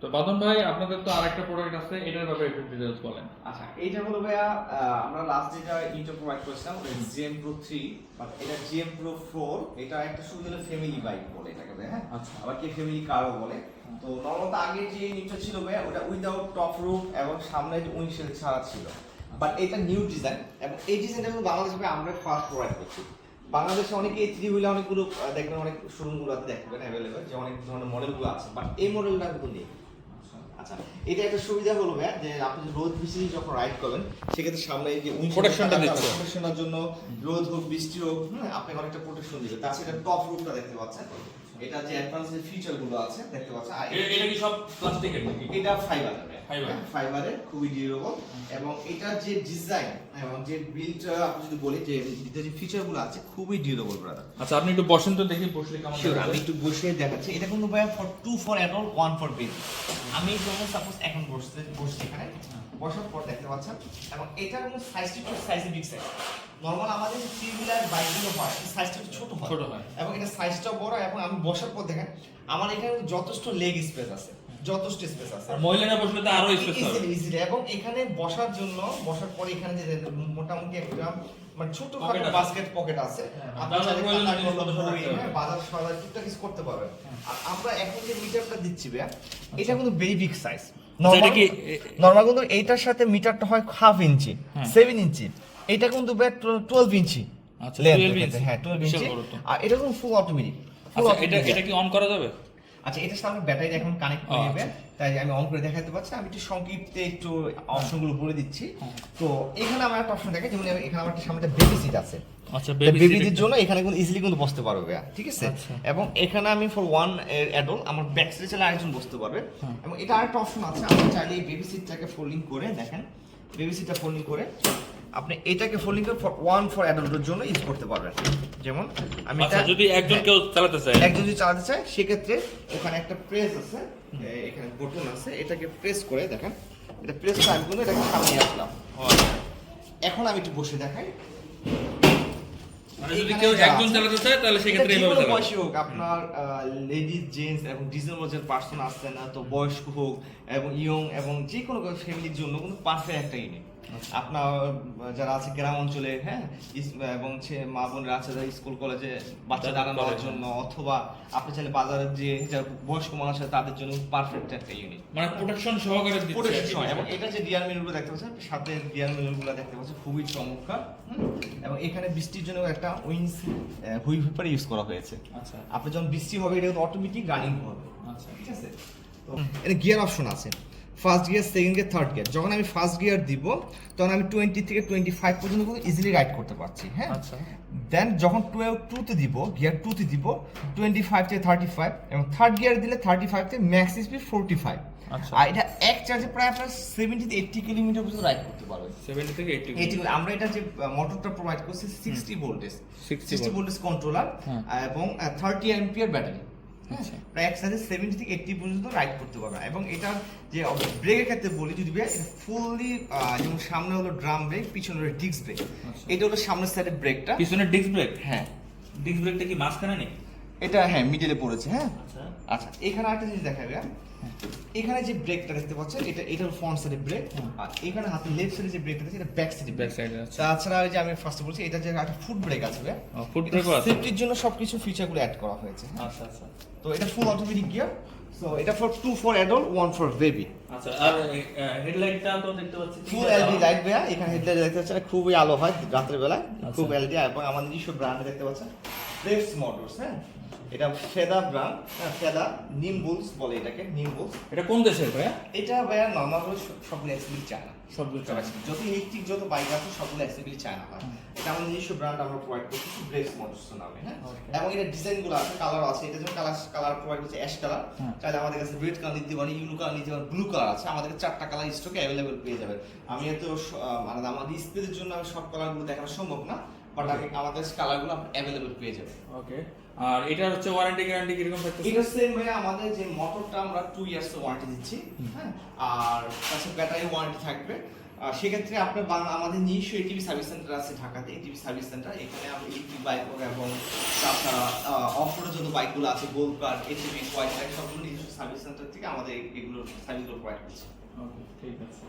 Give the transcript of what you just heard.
তো বাদন ভাই আপনাদের তো আরেকটা প্রোডাক্ট আছে এটার ব্যাপারে একটু ডিটেইলস বলেন। আচ্ছা এইটা হলো ভাইয়া আমরা লাস্ট যেটা ইন্টার প্রোভাইড করেছিলাম ওটা জিএম প্রো থ্রি বাট এটা জিএম প্রো ফোর এটা একটা হলো ফ্যামিলি বাইক বলে এটাকে হ্যাঁ? আচ্ছা। আবার কে ফ্যামিলি কারও বলে। তো নর্মালত আগে যে ইউনিটটা ছিল ভাইয়া ওটা উইদাউট টপ রুফ এবং সামনে যে উইন্ডশিল্ড ছাড়া ছিল। বাট এটা নিউ ডিজাইন এবং এই ডিজাইনটা কিন্তু বাংলাদেশে আমরা ফার্স্ট প্রোভাইড করছি। বাংলাদেশে অনেকে এই থ্রি হুইলে অনেকগুলো দেখবেন অনেক শোরুমগুলো দেখবেন অ্যাভেলেবেল যে অনেক ধরনের মডেলগুলো আছে বাট এই মডেলটা কিন্তু নেই। আচ্ছা এটা একটা সুবিধা হলো ভাইয়া যে আপনি রোদ বৃষ্টি যখন রাইড করবেন সেক্ষেত্রে সামনে এই যে Protection-টা দিচ্ছে। প্রোটেকশনের জন্য রোদ হোক বৃষ্টি হোক হ্যাঁ আপনাকে অনেকটা প্রোটেকশন দিবে তাছাড়া টপ রুটটা দেখতে পাচ্ছেন এটা যে অ্যাডভান্স যে ফিচারগুলো আছে দেখতে পাচ্ছেন এটা কি সব প্লাস্টিকের নাকি? এটা ফাইবারের Fiber? ফাইবারের খুবই ডিউরেবল এবং এটার যে ডিজাইন এবং যে বিল্ড আপনি যদি বলি যে এটার যে ফিচারগুলো আছে খুবই ডিউরেবল ব্রাদার আচ্ছা আপনি একটু বসেন তো দেখি বসলে কেমন আমি একটু বসে দেখাচ্ছি। এটা কিন্তু ভাইয়া for two for adult one for baby আমি যেমন সাপোজ এখন বসতে বসছি এখানে বসার পর দেখতে পাচ্ছেন এবং এটা কিন্তু সাইজটা একটু সাইজ বিগ সাইজ নর্মাল আমাদের থ্রি হুইলার বাইকগুলো হয় সাইজটা একটু ছোট হয় ছোট হয়। এবং এটা সাইজটা বড় এবং আমি বসার পর দেখেন আমার এখানে যথেষ্ট লেগ স্পেস আছে যথেষ্ট স্পেস আছে মহিলারা বসলে তো আরও স্পেস হবে। এবং এখানে বসার জন্য বসার পরে এখানে যে মোটামুটি একটা মানে ছোট আছে। বাস্কেট পকেট আছে হ্যাঁ, বাজার। হ্যাঁ, বাজার টুকটাক কিছু করতে পারবেন আর আমরা এখন যে মিটারটা দিচ্ছি এটা কিন্তু ভেরি বিগ সাইজ আচ্ছা, নর্মাল কিন্তু এইটার সাথে মিটারটা হয় হাফ ইঞ্চি হ্যাঁ। সেভেন ইঞ্চি এটা কিন্তু ভাই টুয়েলভ ইঞ্চি আচ্ছা, 12 ইঞ্চি। হ্যাঁ টুয়েলভ ইঞ্চি। আর এটা কিন্তু ফুল অটোমেটিক আচ্ছা এটা এটা কি অন করা যাবে? আচ্ছা এটার সাথে ব্যাটারি এখন কানেক্ট করে নেবে আচ্ছা। তাই আমি অন করে দেখাতে পাচ্ছি আমি একটু সংক্ষিপ্তে একটু অপশনগুলো বলে দিচ্ছি। হ্যাঁ। তো এখানে আমার একটা অপশন দেখে যেমন এখানে আমার একটা সামনে বেবি সিট আছে। আচ্ছা বেবিদের জন্য এখানে কিন্তু ইজিলি কিন্তু বসতে পারবে ঠিক আছে? আচ্ছা। এবং এখানে আমি ফর ওয়ান অ্যাডল্ট আমার ব্যাক সাইডে চাইলে আরেকজন বসতে পারবে। হ্যাঁ। এবং এটা আরেকটা অপশন আছে আপনি চাইলে এই বেবি সিটটাকে ফোল্ডিং করে দেখেন। বেবি সিটটা ফোল্ডিং করে আপনি এটাকে ফোল্ডিং করে ওয়ান ফর অ্যাডল্টের জন্য ইউজ করতে পারবেন যেমন আমি আচ্ছা এটা- যদি একজন হ্যাঁ। কেউ চালাতে চায় একজন যদি চালাতে চায় সেক্ষেত্রে ওখানে একটা প্রেস আছে এখানে বটন আছে এটাকে প্রেস করে দেখেন এটা প্রেস করে আমি কিন্তু এটাকে সামনে আসলাম। এখন আমি একটু বসে দেখাই মানে যদি কেউ যা একজন চালাতে চায় তাহলে সেক্ষেত্রে এটা এইভাবে যেকোনো চালাবে হোক আপনার লেডিস জেন্টস এবং ডিজেবল পার্সন আসছে না তো বয়স্ক হোক এবং ইয়ং এবং যে কোনো ফ্যামিলির জন্য কিন্তু পারফেক্ট একটা ইউনিট। আপনার যারা আছে গ্রাম অঞ্চলে হ্যাঁ এবং সে মা বোনরা আছে যারা স্কুল কলেজে বাচ্চা দাঁড়ানোর জন্য অথবা আপনি চাইলে বাজারে যে যারা বয়স্ক মানুষ আছে তাদের জন্য পারফেক্ট একটা ইউনিট মানে প্রোটেকশন সহকারে প্রোটেকশন এবং এটা যে ডিয়ার মেনুগুলো দেখতে পাচ্ছেন সাথে ডিয়ার মেনুগুলো দেখতে পাচ্ছেন খুবই চমৎকার এবং এখানে বৃষ্টির জন্য একটা উইন্স হুই হুইপার ইউজ করা হয়েছে। আচ্ছা। আপনি যখন বৃষ্টি হবে এটা অটোমেটিক রানিং হবে। আচ্ছা। ঠিক আছে? তো এটা গিয়ার অপশন আছে। First gear second gear third gear যখন আমি ফার্স্ট গিয়ার দিব তখন আমি টোয়েন্টি থেকে টোয়েন্টি ফাইভ পর্যন্ত কিন্তু ইজিলি রাইড করতে পারছি হ্যাঁ? আচ্ছা। দেন যখন টুয়েলভ টুতে দিব গিয়ার টুতে দিব টোয়েন্টি ফাইভ থেকে থার্টি ফাইভ এবং থার্ড গিয়ার দিলে থার্টি ফাইভ থেকে ম্যাক্স স্পিড ফোরটি ফাইভ আচ্ছা। আর এটা এক চার্জে প্রায় আপনার সেভেন্টি থেকে এইটটি কিলোমিটার পর্যন্ত রাইড করতে পারবেন। 70 থেকে 80 এইটি আমরা এটা যে মোটরটা প্রোভাইড করছি sixty voltage sixty voltage controller. এবং থার্টি অ্যাম্পিয়ার ব্যাটারি আচ্ছা। প্রায় এক সাথে সেভেন্টি থেকে এইটটি পর্যন্ত রাইড করতে পারবে। এবং এটার যে ব্রেকের ক্ষেত্রে বলি যদি ফুললি যেমন সামনে হলো ড্রাম ব্রেক পিছনে হলো ডিস্ক ব্রেক আচ্ছা। এটা হলো সামনের সাইডের ব্রেকটা পিছনে ডিস্ক ব্রেক হ্যাঁ। ডিস্ক ব্রেকটা কি মাঝখানে নেই? এটা হ্যাঁ মিডলে পড়েছে হ্যাঁ? আচ্ছা। আচ্ছা এখানে আরেকটা জিনিস দেখাবে এখানে যে ব্রেকটা দেখতে পাচ্ছেন এটা এটা ফ্রন্ট সাইডের ব্রেক আর এখানে হাতে লেফট সাইডে যে ব্রেকটা আছে এটা ব্যাক সাইডে ব্যাক সাইডে আছে তাছাড়া যে আমি ফার্স্টে বলছি এটা যে একটা ফুড ব্রেক আছে ফুড ব্রেকও আছে। সেফটির জন্য সবকিছু ফিচারগুলো অ্যাড করা হয়েছে হ্যাঁ? আচ্ছা আচ্ছা। তো এটা ফুল অটোমেটিক গিয়ার সো এটা for two for adult one for baby আচ্ছা আর হেডলাইটটা তো দেখতে পাচ্ছি ফুল এলইডি লাইট দেয়া এখানে হেডলাইট দেখতে পাচ্ছেন খুবই আলো হয় রাতের বেলায় আচ্ছা। খুব এলইডি এবং আমাদের নিজস্ব ব্র্যান্ড দেখতে পাচ্ছেন। ফ্লেক্স মোটরস হ্যাঁ? এটা ফেদা ব্র্যান্ড হ্যাঁ ফেদা নিমবুলস বলে এটাকে নিমবুলস। এটা কোন দেশের ভাইয়া? এটা ভাইয়া নর্মাল সবগুলো অ্যাক্সেসরি চায় না সবগুলো যত ইলেকট্রিক যত বাইক আছে সবগুলো অ্যাক্সেসরি চায় না হয় এটা আমাদের নিজস্ব ব্র্যান্ড আমরা প্রোভাইড করছি ব্রেক্স মোটরস নামে হ্যাঁ। এবং এটা ডিজাইনগুলো আছে কালার আছে। এটা যেমন কালার কালার প্রোভাইড করছে অ্যাশ কালার। চাইলে আমাদের কাছে রেড কালার নিতে পারেন ইউলো কালার নিতে পারেন ব্লু কালার আছে। আমাদের কাছে চারটা কালার স্টকে অ্যাভেলেবেল পেয়ে যাবেন। আমি এত মানে আমাদের স্পেসের জন্য আমি সব কালারগুলো দেখানো সম্ভব না। বাট আমি আমাদের কালারগুলো আপনি অ্যাভেলেবেল পেয়ে যাবেন ওকে আর এটার হচ্ছে ওয়ারেন্টি গ্যারান্টি কীরকম এটা সেম ভাই আমাদের যে মোটরটা আমরা টু ইয়ার্স ওয়ারেন্টি দিচ্ছি হ্যাঁ? আর ব্যাটারি ওয়ারেন্টি থাকবে। সেক্ষেত্রে আপনার আমাদের নিজস্ব এটিভি সার্ভিস সেন্টার আছে ঢাকাতে এটিভি সার্ভিস সেন্টার এখানে ইলেকট্রিক বাইক এবং তাছাড়া যত বাইকগুলো আছে gold car ATV white bike সবগুলো নিজস্ব সার্ভিস সেন্টার থেকে আমাদের এগুলো সার্ভিসগুলো প্রোভাইড করছে। ওকে ঠিক আছে।